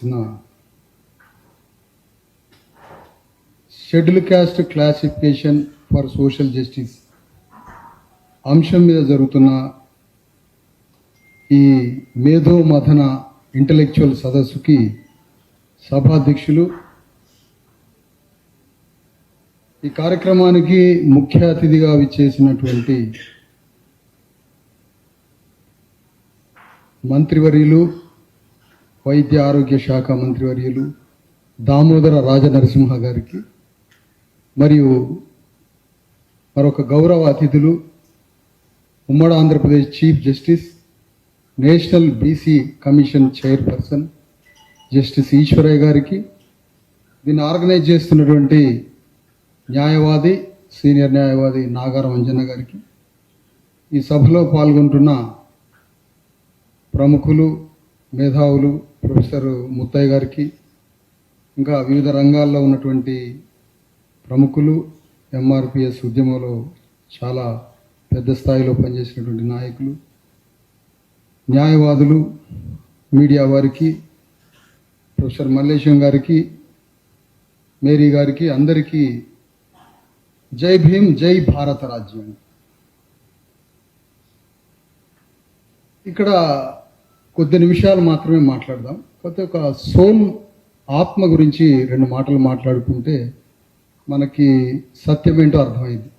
నా. Schedule caste classification for social justice అంశం మీద జరుగుతున్న ఈ మేధో మథన ఇంటలెక్చువల్ సదస్సుకి సభాధ్యక్షులు ఈ కార్యక్రమానికి ముఖ్య అతిథిగా విచ్చేసినటువంటి మంత్రివర్యులు వైద్య ఆరోగ్య శాఖ మంత్రివర్యులు దామోదర రాజనరసింహ గారికి మరియు మరొక గౌరవ అతిథులు ఉమ్మడి Andhra Pradesh chief justice national BC commission chairperson justice Eshwaraiah గారికి దీన్ని ఆర్గనైజ్ చేస్తున్నటువంటి న్యాయవాది సీనియర్ న్యాయవాది నాగారం అంజన్న గారికి ఈ సభలో పాల్గొంటున్న ప్రముఖులు మేధావులు ప్రొఫెసర్ ముత్తయ్య గారికి ఇంకా వివిధ రంగాల్లో ఉన్నటువంటి ప్రముఖులు ఎంఆర్పిఎస్ ఉద్యమంలో చాలా పెద్ద స్థాయిలో పనిచేసినటువంటి నాయకులు న్యాయవాదులు మీడియా వారికి ప్రొఫెసర్ మల్లేశం గారికి మేరీ గారికి అందరికీ జై భీమ్ జై భారత రాజ్యం. ఇక్కడ కొద్ది నిమిషాలు మాత్రమే మాట్లాడదాం. కాకపోతే ఒక సోల్ ఆత్మ గురించి రెండు మాటలు మాట్లాడుకుంటే మనకి సత్యమేంటో అర్థమైంది.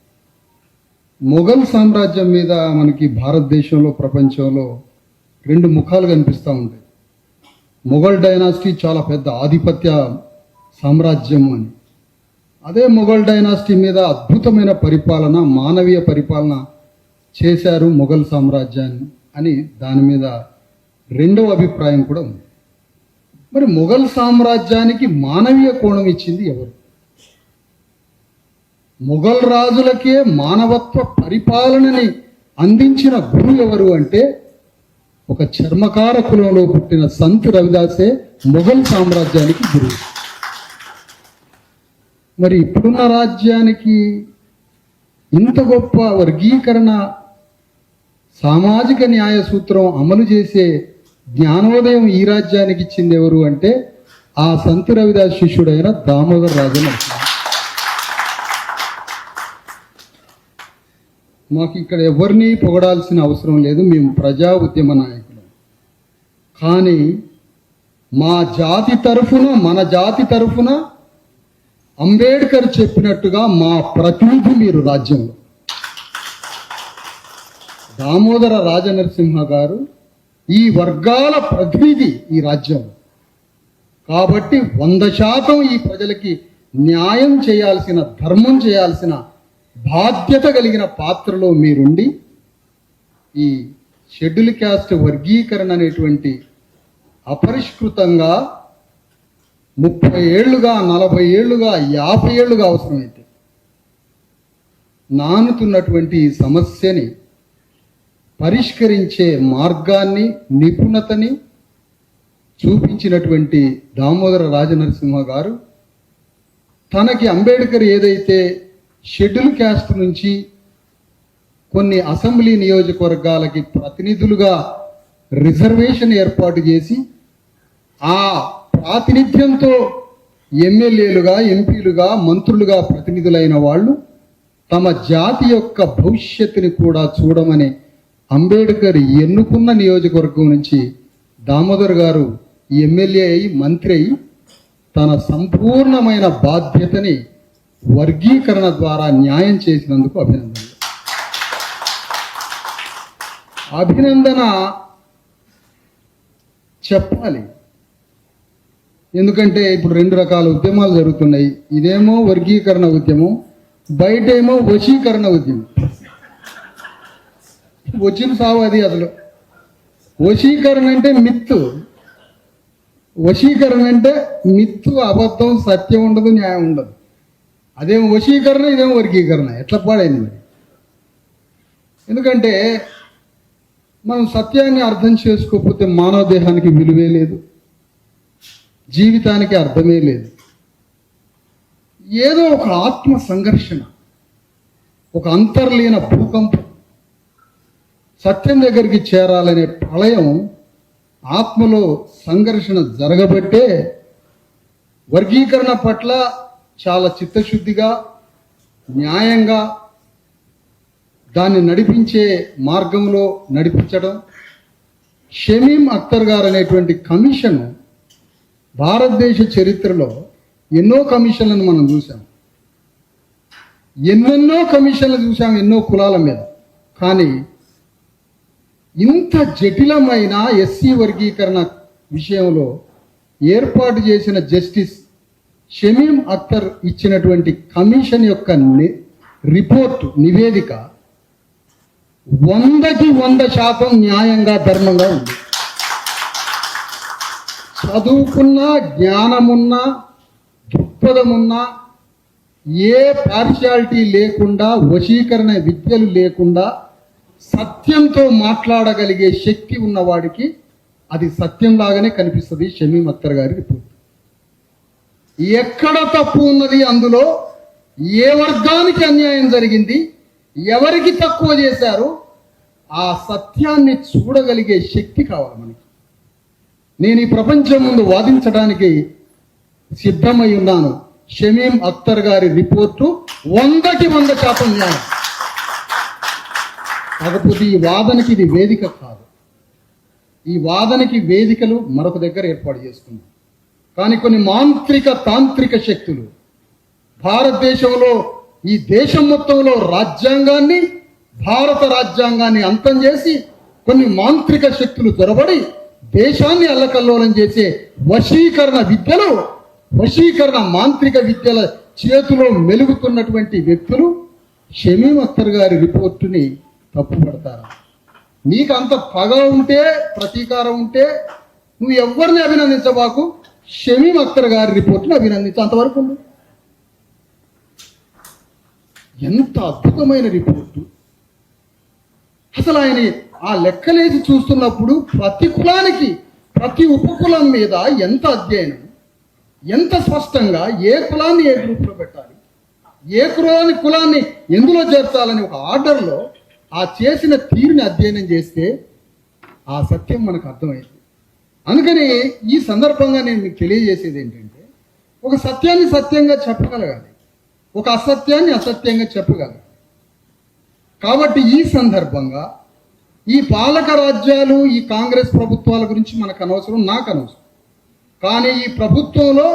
మొఘల్ సామ్రాజ్యం మీద మనకి భారతదేశంలో ప్రపంచంలో రెండు ముఖాలు కనిపిస్తూ ఉంటాయి. మొఘల్ డైనాసిటీ చాలా పెద్ద ఆధిపత్య సామ్రాజ్యం అని. అదే మొఘల్ డైనాసిటీ మీద అద్భుతమైన పరిపాలన మానవీయ పరిపాలన చేశారు మొఘల్ సామ్రాజ్యాన్ని అని దాని మీద రెండవ అభిప్రాయం కూడా ఉంది. మరి మొఘల్ సామ్రాజ్యానికి మానవీయ కోణం ఇచ్చింది ఎవరు? మొఘల్ రాజులకే మానవత్వ పరిపాలనని అందించిన గురువు ఎవరు అంటే ఒక చర్మకార కులంలో పుట్టిన సంత్ రవిదాసే మొఘల్ సామ్రాజ్యానికి గురువు మరి ఇప్పుడున్న రాజ్యానికి ఇంత గొప్ప వర్గీకరణ సామాజిక న్యాయ సూత్రం అమలు చేసే జ్ఞానోదయం ఈ రాజ్యానికి ఇచ్చింది ఎవరు అంటే ఆ సంతి రవిదాస్ శిష్యుడైన దామోదర్ రాజు మాకు ఇక్కడ ఎవరిని పొగడాల్సిన అవసరం లేదు మేము ప్రజా ఉద్యమ నాయకులు. కానీ మా జాతి తరఫున మన జాతి తరఫున అంబేద్కర్ చెప్పినట్టుగా మా ప్రతినిధి మీరు రాజ్యంలో. దామోదర రాజనరసింహ గారు ఈ వర్గాల ప్రతినిధి ఈ రాజ్యం. కాబట్టి వంద శాతం ఈ ప్రజలకి న్యాయం చేయాల్సిన ధర్మం చేయాల్సిన బాధ్యత కలిగిన పాత్రలో మీరుండి ఈ షెడ్యూల్ క్యాస్ట్ వర్గీకరణ అనేటువంటి అపరిష్కృతంగా ముప్పై ఏళ్ళుగా నలభై ఏళ్ళుగా యాభై ఏళ్ళుగా అవసరమైతే నానుతున్నటువంటి ఈ సమస్యని పరిష్కరించే మార్గాన్ని నిపుణతని చూపించినటువంటి దామోదర రాజనరసింహ గారు తనకి అంబేద్కర్ ఏదైతే షెడ్యూల్ క్యాస్ట్ నుంచి కొన్ని అసెంబ్లీ నియోజకవర్గాలకి ప్రతినిధులుగా రిజర్వేషన్ ఏర్పాటు చేసి ఆ ప్రాతినిధ్యంతో ఎమ్మెల్యేలుగా ఎంపీలుగా మంత్రులుగా ప్రతినిధులైన వాళ్ళు తమ జాతి యొక్క భవిష్యత్తుని కూడా చూడమని అంబేద్కర్ ఎన్నుకున్న నియోజకవర్గం నుంచి దామోదర్ గారు ఎమ్మెల్యే అయి మంత్రి అయి తన సంపూర్ణమైన బాధ్యతని వర్గీకరణ ద్వారా న్యాయం చేసినందుకు అభినందనలు. అభినందన చెప్పాలి. ఎందుకంటే ఇప్పుడు రెండు రకాల ఉద్యమాలు జరుగుతున్నాయి. ఇదేమో వర్గీకరణ ఉద్యమం బయట ఏమో వశీకరణ ఉద్యమం. వచ్చిన సావు అది అసలు. వశీకరణ అంటే మిత్తు. వశీకరణ అంటే మిత్తు అబద్ధం సత్యం ఉండదు న్యాయం ఉండదు. అదేమో వశీకరణ ఇదేమో వర్గీకరణ. ఎట్లా పాడైంది మరి? ఎందుకంటే మనం సత్యాన్ని అర్థం చేసుకోకపోతే మానవ దేహానికి విలువే లేదు. జీవితానికి అర్థమే లేదు. ఏదో ఒక ఆత్మ సంఘర్షణ ఒక అంతర్లీన భూకంపం సత్యం దగ్గరికి చేరాలనే ప్రళయం ఆత్మలో సంఘర్షణ జరగబట్టే వర్గీకరణ పట్ల చాలా చిత్తశుద్ధిగా న్యాయంగా దాన్ని నడిపించే మార్గంలో నడిపించడం షమీం అఖ్తర్ గారు అనేటువంటి కమిషన్ భారతదేశ చరిత్రలో ఎన్నో కమిషన్లను మనం చూసాం ఎన్నెన్నో కమిషన్లు చూసాం ఎన్నో కులాల మీద. కానీ ఇంత జటిలమైన ఎస్సీ వర్గీకరణ విషయంలో ఏర్పాటు చేసిన జస్టిస్ షమీం అఖ్తర్ ఇచ్చినటువంటి కమిషన్ యొక్క రిపోర్టు నివేదిక వందకి వంద శాతం న్యాయంగా ధర్మంగా ఉంది. చదువుకున్న జ్ఞానమున్న దృక్పథమున్న ఏ పార్షియాలిటీ లేకుండా వశీకరణ విద్యలు లేకుండా సత్యంతో మాట్లాడగలిగే శక్తి ఉన్నవాడికి అది సత్యంలాగానే కనిపిస్తుంది షమీం అక్తర్ గారి రిపోర్ట్. ఎక్కడ తప్పు ఉన్నది అందులో ఏ వర్గానికి అన్యాయం జరిగింది ఎవరికి తక్కువ చేశారు ఆ సత్యాన్ని చూడగలిగే శక్తి కావాలి మనకి. నేను ఈ ప్రపంచం ముందు వాదించడానికి సిద్ధమై ఉన్నాను. షమీం అఖ్తర్ గారి రిపోర్టు వందకి వంద శాతం న్యాయం. కాకపోతే ఈ వాదనకి ఇది వేదిక కాదు. ఈ వాదనకి వేదికలు మరొక దగ్గర ఏర్పాటు చేసుకున్నాం కానీ కొన్ని మాంత్రిక తాంత్రిక శక్తులు భారతదేశంలో ఈ దేశం మొత్తంలో రాజ్యాంగాన్ని భారత రాజ్యాంగాన్ని అంతం చేసి కొన్ని మాంత్రిక శక్తులు దొరబడి దేశాన్ని అల్లకల్లోలం చేసే వశీకరణ విద్యలు వశీకరణ మాంత్రిక విద్యల చేతిలో మెలుగుతున్నటువంటి వ్యక్తులు షమీం అఖ్తర్ గారి రిపోర్టుని తప్పుపడతారా. నీకు అంత పగ ఉంటే ప్రతీకారం ఉంటే నువ్వు ఎవరిని అభినందించబాకు షమీం అఖ్తర్ గారి రిపోర్ట్ని అభినందించు. అంతవరకు ఎంత అద్భుతమైన రిపోర్టు. అసలు ఆయన ఆ లెక్కలేసి చూస్తున్నప్పుడు ప్రతి కులానికి ప్రతి ఉపకులం మీద ఎంత అధ్యయనం ఎంత స్పష్టంగా ఏ కులాన్ని ఏ గ్రూప్లో పెట్టాలి ఏ కులాన్ని కులాన్ని ఎందులో చేర్చాలని ఒక ఆర్డర్లో ఆ చేసిన తీరుని అధ్యయనం చేస్తే ఆ సత్యం మనకు అర్థమైంది. అందుకని ఈ సందర్భంగా నేను మీకు తెలియజేసేది ఏంటంటే ఒక సత్యాన్ని సత్యంగా చెప్పగలగాలి. ఒక అసత్యాన్ని అసత్యంగా చెప్పగలగాలి. కాబట్టి ఈ సందర్భంగా ఈ పాలక రాజ్యాలు ఈ కాంగ్రెస్ ప్రభుత్వాల గురించి మనకు అనవసరం నాకు అనవసరం. కానీ ఈ ప్రభుత్వంలో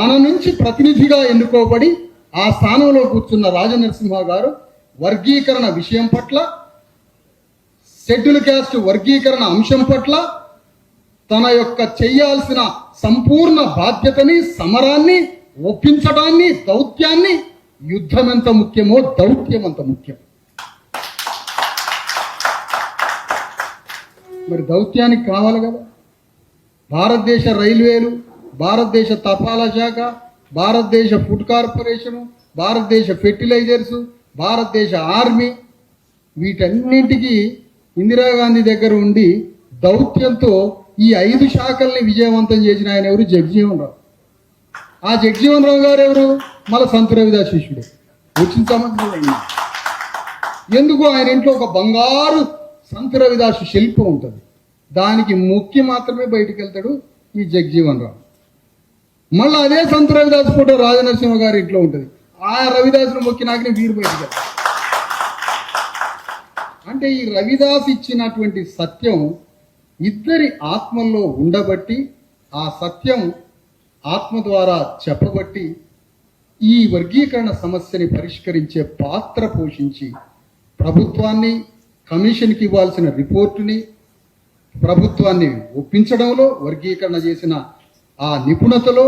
మన నుంచి ప్రతినిధిగా ఎన్నుకోబడి ఆ స్థానంలో కూర్చున్న రాజనరసింహ గారు వర్గీకరణ విషయం పట్ల షెడ్యూల్ క్యాస్ట్ వర్గీకరణ అంశం పట్ల తన యొక్క చేయాల్సిన సంపూర్ణ బాధ్యతని సమరాన్ని ఒప్పించడాన్ని దౌత్యాన్ని యుద్ధం ఎంత ముఖ్యమో దౌత్యం అంత ముఖ్యం. మరి దౌత్యానికి కావాలి కదా. భారతదేశ రైల్వేలు భారతదేశ తపాలా శాఖ భారతదేశ ఫుడ్ కార్పొరేషను భారతదేశ ఫెర్టిలైజర్స్ భారతదేశ ఆర్మీ వీటన్నింటికి ఇందిరాగాంధీ దగ్గర ఉండి దౌత్యంతో ఈ ఐదు శాఖల్ని విజయవంతం చేసిన ఆయన ఎవరు? జగజీవన్ రావు ఆ జగజీవన్ రావు గారు ఎవరు? మళ్ళీ సంత రవిదాస్ శిష్యుడు. వచ్చిన సంవత్సరం ఎందుకు? ఆయన ఇంట్లో ఒక బంగారు సంత రవిదాసు శిల్పం ఉంటుంది. దానికి ముఖ్యం మాత్రమే బయటికి వెళ్తాడు ఈ జగజీవన్ రావు మళ్ళీ అదే సంత రవిదాస్ ఫోటో రాజనరసింహ గారి ఇంట్లో ఉంటుంది. ఆ రవిదాసును మొక్కినాకనే వీరు బయటికి అంటే ఈ రవిదాస్ ఇచ్చినటువంటి సత్యం ఇద్దరి ఆత్మల్లో ఉండబట్టి ఆ సత్యం ఆత్మ ద్వారా చెప్పబట్టి ఈ వర్గీకరణ సమస్యని పరిష్కరించే పాత్ర పోషించి ప్రభుత్వాన్ని కమిషన్కి ఇవ్వాల్సిన రిపోర్టుని ప్రభుత్వాన్ని ఒప్పించడంలో వర్గీకరణ చేసిన ఆ నిపుణతలో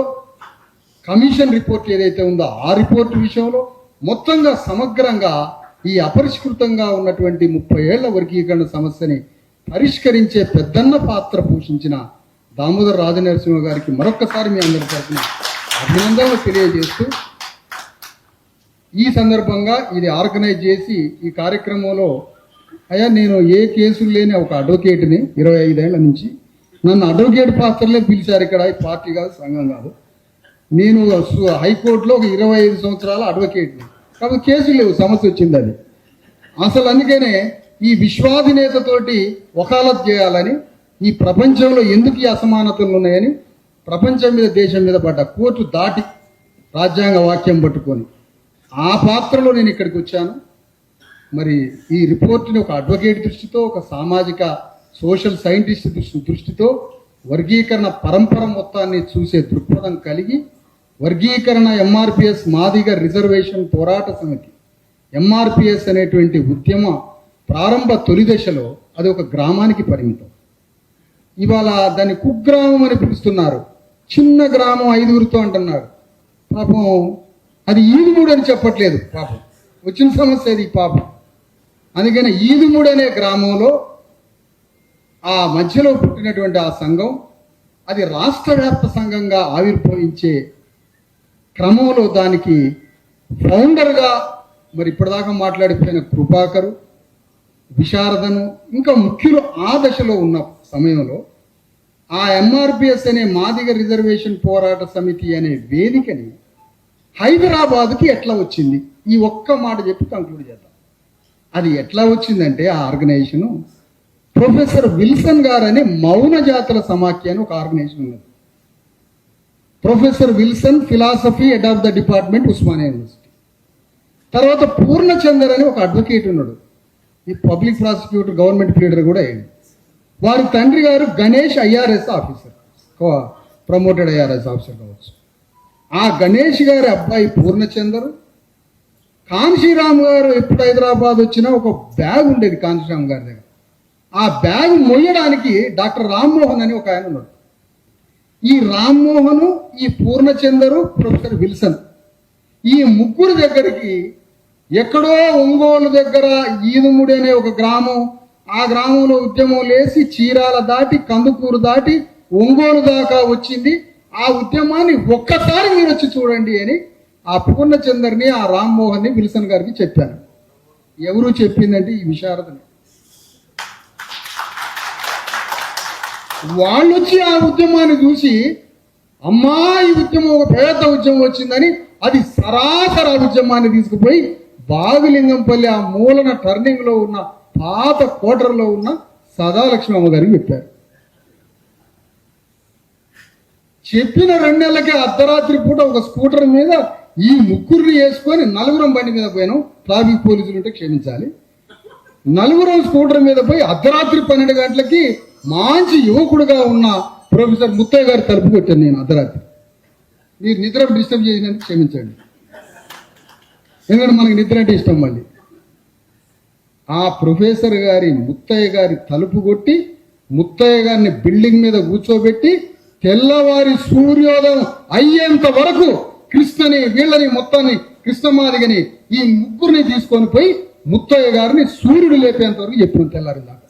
కమిషన్ రిపోర్ట్ ఏదైతే ఉందో ఆ రిపోర్ట్ విషయంలో మొత్తంగా సమగ్రంగా ఈ అపరిష్కృతంగా ఉన్నటువంటి ముప్పై ఏళ్ళ వర్గీకరణ సమస్యని పరిష్కరించే పెద్దన్న పాత్ర పోషించిన దామోదర్ రాజనరసింహ గారికి మరొక్కసారి మీ అందరి తరఫున అభినందనలు తెలియజేస్తూ ఈ సందర్భంగా ఇది ఆర్గనైజ్ చేసి ఈ కార్యక్రమంలో అయ్యా నేను ఏ కేసులు లేని ఒక అడ్వకేట్ని ఇరవై ఐదేళ్ళ నుంచి నన్ను అడ్వకేట్ పాత్రలే పిలిచారు ఇక్కడ ఈ పార్టీ కాదు సంఘం కాదు. నేను సు- హైకోర్టులో ఒక ఇరవై ఐదు సంవత్సరాల అడ్వకేట్ని కాబట్టి కేసులు లేవు సమస్య వచ్చింది అది. అసలు అందుకనే ఈ విశ్వాధినేతతోటి వకాలత్ చేయాలని ఈ ప్రపంచంలో ఎందుకు ఈ అసమానతలు ఉన్నాయని ప్రపంచం మీద దేశం మీద పడ్డ కోర్టు దాటి రాజ్యాంగ వాక్యం పట్టుకొని ఆ పాత్రలో నేను ఇక్కడికి వచ్చాను. మరి ఈ రిపోర్ట్ని ఒక అడ్వకేట్ దృష్టితో ఒక సామాజిక సోషల్ సైంటిస్ట్ దృష్టి దృష్టితో వర్గీకరణ పరంపర మొత్తాన్ని చూసే దృక్పథం కలిగి వర్గీకరణ ఎంఆర్పిఎస్ మాదిగ రిజర్వేషన్ పోరాట సమితి. ఎంఆర్పిఎస్ అనేటువంటి ఉద్యమ ప్రారంభ తొలి దశలో అది ఒక గ్రామానికి పరిమితం. ఇవాళ దాన్ని కుగ్రామం అని పిలుస్తున్నారు. చిన్న గ్రామం ఐదుగురితో అంటున్నారు. పాపం అది ఈదుమూడు అని చెప్పట్లేదు పాపం. వచ్చిన సమస్య అది పాపం. అందుకని ఈదుమూడు అనే గ్రామంలో ఆ మధ్యలో పుట్టినటువంటి ఆ సంఘం అది రాష్ట్ర వ్యాప్త సంఘంగా ఆవిర్భవించే క్రమంలో దానికి ఫౌండర్గా మరి ఇప్పటిదాకా మాట్లాడిపోయిన కృపాకరు విశారదను ఇంకా ముఖ్యులు ఆ దశలో ఉన్న సమయంలో ఆ ఎంఆర్పిఎస్ అనే మాదిగ రిజర్వేషన్ పోరాట సమితి అనే వేదికని హైదరాబాద్కి ఎట్లా వచ్చింది? ఈ ఒక్క మాట చెప్పి కంక్లూడ్ చేద్దాం. అది ఎట్లా వచ్చిందంటే ఆ ఆర్గనైజేషను ప్రొఫెసర్ విల్సన్ గారు అనే మౌన జాతుల సమాఖ్య అని ఒక ఆర్గనైజేషన్ ఉన్నది. Professor Wilson philosophy head of the department Osmania university. తర్వాత పూర్ణచందర్ అని ఒక అడ్వకేట్ ఉన్నాడు. ఈ పబ్లిక్ ప్రాసిక్యూటర్ గవర్నమెంట్ ప్లీడర్ కూడా అయ్యాడు వారి తండ్రి గారు Ganesh IRS officer. Promoted IRS officer కావచ్చు. ఆ గణేష్ గారి అబ్బాయి పూర్ణచందర్ కాంశీరామ్ గారు ఎప్పుడు హైదరాబాద్ వచ్చినా ఒక బ్యాగ్ ఉండేది కాంశీరామ్ గారి దగ్గర. ఆ బ్యాగ్ మొయ్యడానికి డాక్టర్ రామ్మోహన్ అని ఒక ఆయన ఉన్నాడు. ఈ రామ్మోహన్ ఈ పూర్ణచందరు ప్రొఫెసర్ విల్సన్ ఈ ముగ్గురు దగ్గరికి ఎక్కడో ఒంగోలు దగ్గర ఈదుముడి అనే ఒక గ్రామం ఆ గ్రామంలో ఉద్యమం లేసి చీరాల దాటి కందుకూరు దాటి ఒంగోలు దాకా వచ్చింది. ఆ ఉద్యమాన్ని ఒక్కసారి మీరు వచ్చి చూడండి అని ఆ పూర్ణచందర్ని ఆ రామ్మోహన్ని విల్సన్ గారికి చెప్పాను. ఎవరు చెప్పిందంటే ఈ విశారదని వాళ్ళు వచ్చి ఆ ఉద్యమాన్ని చూసి అమ్మా ఈ ఉద్యమం ఒక పేద ఉద్యమం వచ్చిందని అది సరాసర ఉద్యమాన్ని తీసుకుపోయి బాగులింగంపల్లి ఆ మూలన టర్నింగ్లో ఉన్న పాత కోటర్లో ఉన్న సదాలక్ష్మి అమ్మ గారికి చెప్పారు. చెప్పిన రెండు నెలలకే అర్ధరాత్రి పూట ఒక స్కూటర్ మీద ఈ ముగ్గురిని వేసుకొని నలుగురం బండి మీద పోయాను. ట్రాఫిక్ పోలీసులు ఉంటే క్షమించాలి. నలుగురు స్కూటర్ మీద పోయి అర్ధరాత్రి పన్నెండు గంటలకి మంచి యువకుడుగా ఉన్న ప్రొఫెసర్ ముత్తయ్య గారి తలుపు కొట్టాను నేను అర్ధరాత్రి. మీరు నిద్ర డిస్టర్బ్ చేసినందుకు క్షమించండి. ఎందుకంటే మనకి నిద్ర అంటే ఇష్టం మళ్ళీ. ఆ ప్రొఫెసర్ గారి ముత్తయ్య గారి తలుపు కొట్టి ముత్తయ్య గారిని బిల్డింగ్ మీద కూర్చోబెట్టి తెల్లవారి సూర్యోదయం అయ్యేంత వరకు కృష్ణని వీళ్ళని మొత్తాన్ని కృష్ణమాదిగని ఈ ముగ్గురిని తీసుకొని పోయి ముత్తయ్య గారిని సూర్యుడు లేపేంత వరకు చెప్పిన తెల్లారిందాక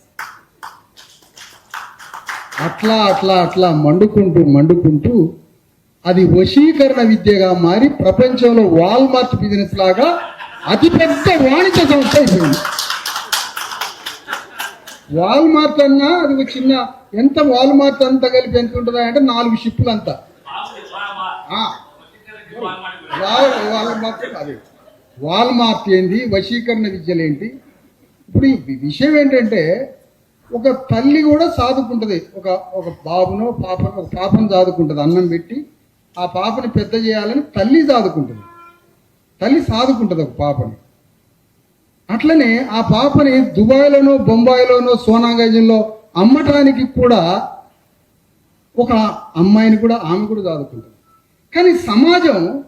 అట్లా అట్లా అట్లా మండుకుంటూ మండుకుంటూ అది వశీకరణ విద్యగా మారి ప్రపంచంలో వాల్మార్ట్ బిజినెస్ లాగా అతిపెద్ద వాణిజ్య సంస్థ అయిపోయింది. వాల్మార్ట్ అన్నా అది ఒక చిన్న ఎంత వాల్మార్ట్ అంతా కలిపి ఎంత ఉంటుందా అంటే నాలుగు షిప్పులు అంతా వాల్మార్ట్ అది వాల్మార్ట్ ఏంది వశీకరణ విద్యలు ఏంటి ఇప్పుడు ఈ విషయం ఏంటంటే ఒక తల్లి కూడా సాదుకుంటది. ఒక ఒక బాబునో పాప ఒక పాపను సాదుకుంటుంది. అన్నం పెట్టి ఆ పాపని పెద్ద చేయాలని తల్లి సాదుకుంటుంది. తల్లి సాదుకుంటది ఒక పాపని. అట్లనే ఆ పాపని దుబాయ్లోనో బొంబాయిలోనో సోనాగంజ్లో అమ్మటానికి కూడా ఒక అమ్మాయిని కూడా ఆమె కూడా చదువుకుంటుంది కానీ సమాజం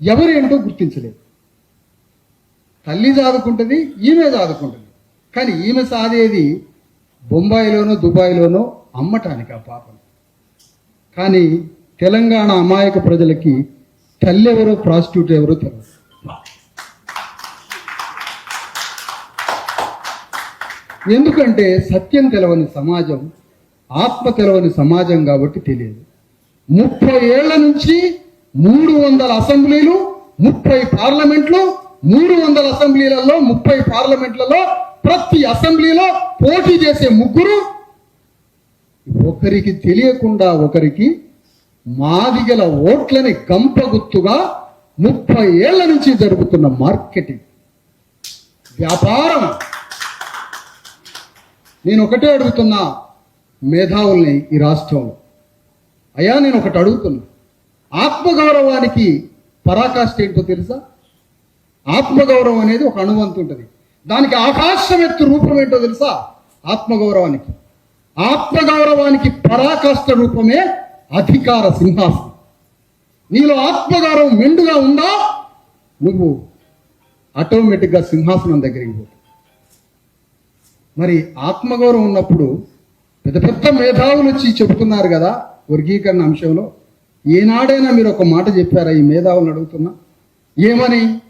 ఎవరేంటో గుర్తించలేదు. తల్లి చదువుకుంటుంది ఈమె చదువుకుంటుంది కానీ ఈమె సాదేది బొంబాయిలోనో దుబాయ్లోనో అమ్మటానికి ఆ పాపం. కానీ తెలంగాణ అమాయక ప్రజలకి తల్లి ఎవరో ప్రాస్టిట్యూట్ ఎవరో తెలియదు ఎందుకంటే సత్యం తెలవని సమాజం ఆత్మ తెలవని సమాజం కాబట్టి తెలియదు. ముప్పై ఏళ్ళ నుంచి మూడు వందల అసెంబ్లీలు ముప్పై పార్లమెంట్లు మూడు వందల అసెంబ్లీలలో ముప్పై పార్లమెంట్లలో ప్రతి అసెంబ్లీలో పోటీ చేసే ముగ్గురు. ఒకరికి తెలియకుండా ఒకరికి మాదిగల ఓట్లని కంపగుత్తుగా ముప్పై ఏళ్ళ నుంచి జరుగుతున్న మార్కెటింగ్. వ్యాపారం. నేను ఒకటే అడుగుతున్నా మేధావుల్ని ఈ రాష్ట్రంలో. అయ్యా నేను ఒకటి అడుగుతున్నా. ఆత్మగౌరవానికి పరాకాష్ఠ ఏంటో తెలుసా? ఆత్మగౌరవం అనేది ఒక అణువంతు ఉంటుంది. దానికి ఆకాశం ఎత్తు రూపం ఏంటో తెలుసా? ఆత్మగౌరవానికి. ఆత్మగౌరవానికి పరాకాష్ఠ రూపమే అధికార సింహాసనం. నీలో ఆత్మగౌరవం మెండుగా ఉందా? నువ్వు ఆటోమేటిక్గా సింహాసనం దగ్గరికి పోతావు మరి ఆత్మగౌరవం ఉన్నప్పుడు పెద్ద పెద్ద మేధావులు వచ్చి చెబుతున్నారు కదా వర్గీకరణ అంశంలో. ఏనాడైనా మీరు ఒక మాట చెప్పారా? ఈ మేధావులను అడుగుతున్నా. ఏమని?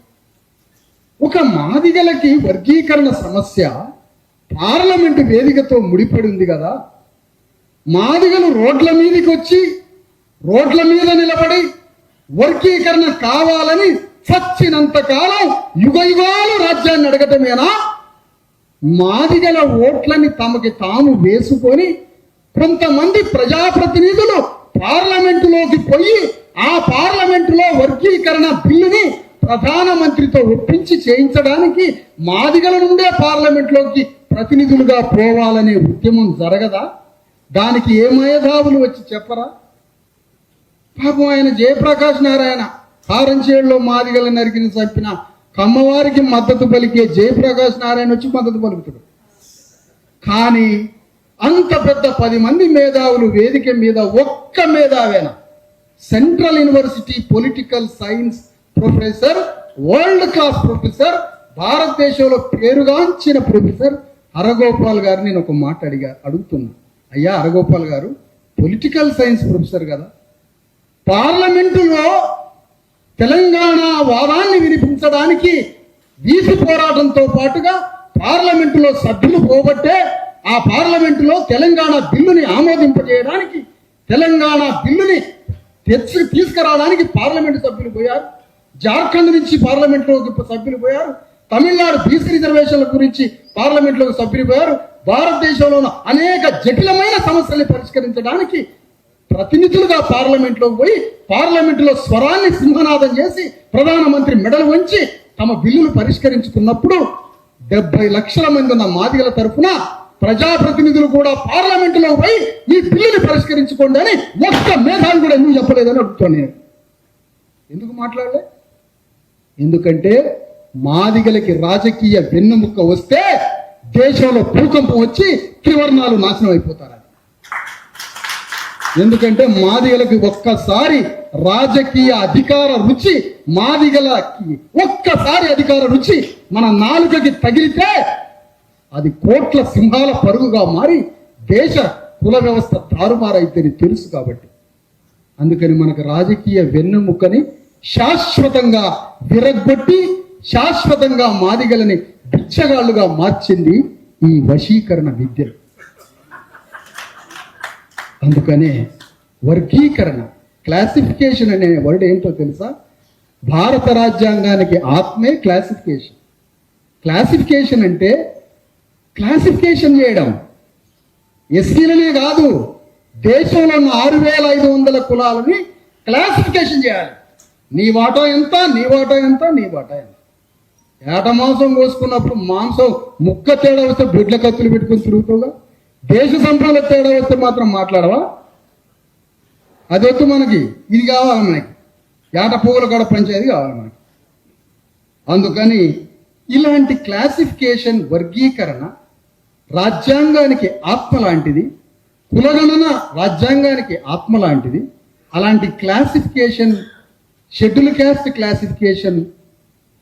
ఒక మాదిగలకి వర్గీకరణ సమస్య పార్లమెంటు వేదికతో ముడిపడి ఉంది కదా. మాదిగలు రోడ్ల మీదకి వచ్చి రోడ్ల మీద నిలబడి వర్గీకరణ కావాలని చచ్చినంత కాలం యుగ యుగాలు రాజ్యాన్ని అడగటమేనా? మాదిగల ఓట్లని తమకి తాము వేసుకొని కొంతమంది ప్రజాప్రతినిధులు పార్లమెంటులోకి పోయి ఆ పార్లమెంటులో వర్గీకరణ బిల్లుని ప్రధానమంత్రితో ఒప్పించి చేయించడానికి మాదిగల నుండే పార్లమెంట్లోకి ప్రతినిధులుగా పోవాలనే ఉద్యమం జరగదా? దానికి ఏ మేధావులు వచ్చి చెప్పరా? పాపం ఆయన జయప్రకాష్ నారాయణ కారంచేడులో మాదిగల నరికిని చంపిన కమ్మవారికి మద్దతు పలికే జయప్రకాష్ నారాయణ వచ్చి మద్దతు పలుకుతాడు. కానీ అంత పెద్ద పది మంది మేధావులు వేదిక మీద ఒక్క మేధావేనా? Central university political science professor world class professor భారతదేశంలో పేరుగాంచిన ప్రొఫెసర్ హరగోపాల్ గారు నేను ఒక మాట అడిగా అడుగుతున్నా. అయ్యా హరగోపాల్ గారు పొలిటికల్ సైన్స్ ప్రొఫెసర్ కదా. పార్లమెంటులో తెలంగాణ వాదాన్ని వినిపించడానికి వీసి పోరాటంతో పాటుగా పార్లమెంటులో సభ్యులు పోబట్టే ఆ పార్లమెంటులో తెలంగాణ బిల్లుని ఆమోదింపజేయడానికి తెలంగాణ బిల్లుని తెచ్చి తీసుకురావడానికి పార్లమెంటు సభ్యులు పోయారు. జార్ఖండ్ నుంచి పార్లమెంట్లోకి సభ్యులు పోయారు. తమిళనాడు బీసీ రిజర్వేషన్ల గురించి పార్లమెంట్లోకి సభ్యులు పోయారు. భారతదేశంలో అనేక జటిలమైన సమస్యల్ని పరిష్కరించడానికి ప్రతినిధులుగా పార్లమెంట్లోకి పోయి పార్లమెంటులో స్వరాన్ని సింహనాదం చేసి ప్రధానమంత్రి మెడలు వంచి తమ బిల్లులు పరిష్కరించుకున్నప్పుడు డెబ్బై లక్షల మంది ఉన్న మాదిగల తరఫున ప్రజాప్రతినిధులు కూడా పార్లమెంటులో పోయి ఈ బిల్లుని పరిష్కరించుకోండి అని ఒక్క మేధావి కూడా ఎందుకు చెప్పలేదని అడుగుతాను నేను ఎందుకు మాట్లాడలే? ఎందుకంటే మాదిగలకి రాజకీయ వెన్నుముక్క వస్తే దేశంలో భూకంపం వచ్చి త్రివర్ణాలు నాశనం అయిపోతారని. ఎందుకంటే మాదిగలకి ఒక్కసారి రాజకీయ అధికార రుచి మాదిగలకి ఒక్కసారి అధికార రుచి మన నాలుకకి తగిలితే అది కోట్ల సింహాల పరుగుగా మారి దేశ కుల వ్యవస్థ తారుమారైద్దని తెలుసు కాబట్టి. అందుకని మనకు రాజకీయ వెన్నుముక్కని శాశ్వతంగా విరగ్గొట్టి శాశ్వతంగా మాదిగలని బిచ్చగాళ్ళుగా మార్చింది ఈ వశీకరణ విద్యలు. అందుకనే వర్గీకరణ క్లాసిఫికేషన్ అనే వర్డ్ ఏంటో తెలుసా? భారత రాజ్యాంగానికి ఆత్మే క్లాసిఫికేషన్. క్లాసిఫికేషన్ అంటే క్లాసిఫికేషన్ చేయడం. ఎస్సీలనే కాదు దేశంలో ఉన్న ఆరు వేల ఐదు వందల కులాలని క్లాసిఫికేషన్ చేయాలి. నీ వాటా ఎంత నీ వాటా ఎంత నీ వాటా ఎంత. ఏట మాంసం కోసుకున్నప్పుడు మాంసం ముక్క తేడా వస్తే బిడ్ల కత్తులు పెట్టుకుని తిరుగుతావుగా? దేశ సంపద తేడా వస్తే మాత్రం మాట్లాడవా? అది వద్దు మనకి ఇది కావాలి మనకి. ఏట పువ్వులు కూడా పంచేది కావాలి మనకి. అందుకని ఇలాంటి క్లాసిఫికేషన్ వర్గీకరణ రాజ్యాంగానికి ఆత్మ లాంటిది కులగణన రాజ్యాంగానికి ఆత్మ లాంటిది అలాంటి క్లాసిఫికేషన్ షెడ్యూల్ క్యాస్ట్ క్లాసిఫికేషన్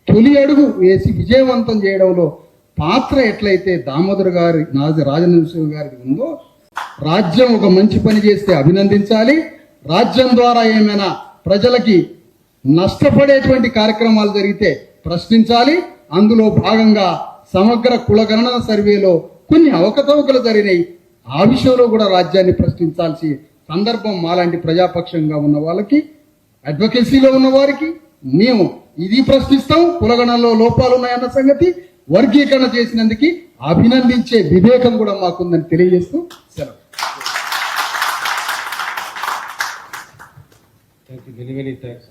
తొలి అడుగు వేసి విజయవంతం చేయడంలో పాత్ర ఎట్లయితే దామోదర్ గారి నాజ రాజనరసింహ గారికి ఉందో రాజ్యం ఒక మంచి పని చేస్తే అభినందించాలి. రాజ్యం ద్వారా ఏమైనా ప్రజలకి నష్టపడేటువంటి కార్యక్రమాలు జరిగితే ప్రశ్నించాలి. అందులో భాగంగా సమగ్ర కులగణన సర్వేలో కొన్ని అవకతవకలు జరిగినాయి ఆ విషయంలో కూడా రాజ్యాన్ని ప్రశ్నించాల్సి సందర్భం మాలాంటి ప్రజాపక్షంగా ఉన్న వాళ్ళకి అడ్వకేసీలో ఉన్న వారికి మేము ఇది ప్రశ్నిస్తాం కులగణంలో లోపాలు ఉన్నాయన్న సంగతి వర్గీకరణ చేసినందుకు అభినందించే వివేకం కూడా మాకుందని తెలియజేస్తూ సెలవు Thank you. Many, many thanks.